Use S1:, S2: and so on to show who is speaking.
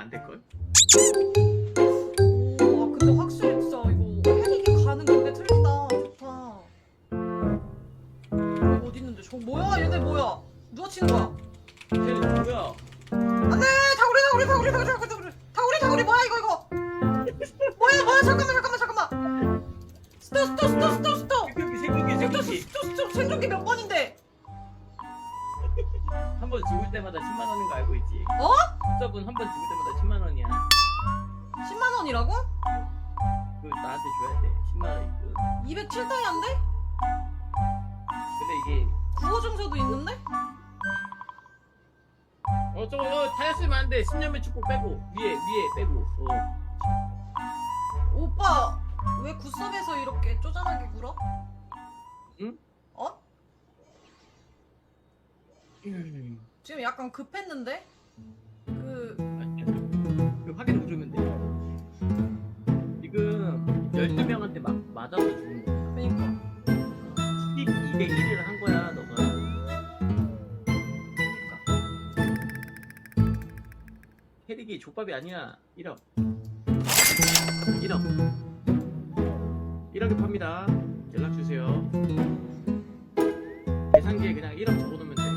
S1: 안 될걸?
S2: 와 근데 확실히 진짜 이거 팬이게 가는 건데 틀리다. 좋다. 어디 있는데? 저 뭐야? 얘네 뭐야? 누가 치는 거야?
S1: 걔는 누구야? 안돼!
S2: 다구리 다구리 다구리 다구리 다구리 다구리. 다구리 다구리. 뭐야 이거 이거? 뭐야 뭐야? 잠깐만 잠깐만 잠깐만. 스톱 스톱 스톱 스톱 스톱.
S1: 생존기 생존기
S2: 스톱 스톱. 생존기 몇 번인데?
S1: 한번 죽을 때마다 10만 원인 거 알고 있지?
S2: 어?
S1: 수업은 한번 죽을 때마다 10만 원이야
S2: 10만 원이라고?
S1: 그 나한테 줘야 돼 10만 원 있고
S2: 207다이아인데?
S1: 근데 이게
S2: 구호 증서도 있는데?
S1: 어 저거 어, 다이아 쓰면 안 돼 10년의 축복 빼고 위에 위에 빼고 어
S2: 오빠 왜 굿섭에서 이렇게 쪼잔하게 굴어?
S1: 응? 음.
S2: 지금 약간 급했는데? 그
S1: 확인해 주면 돼요. 지금 12명한테 막 맞아서 주는 거야.
S2: 그니까
S1: 12대 1을 한 거야, 너가. 그니까 캐릭이 족밥이 아니야. 1억. 1억. 1억에 팝니다. 연락 주세요. 계산기에 그냥 1억 적어놓으면 돼.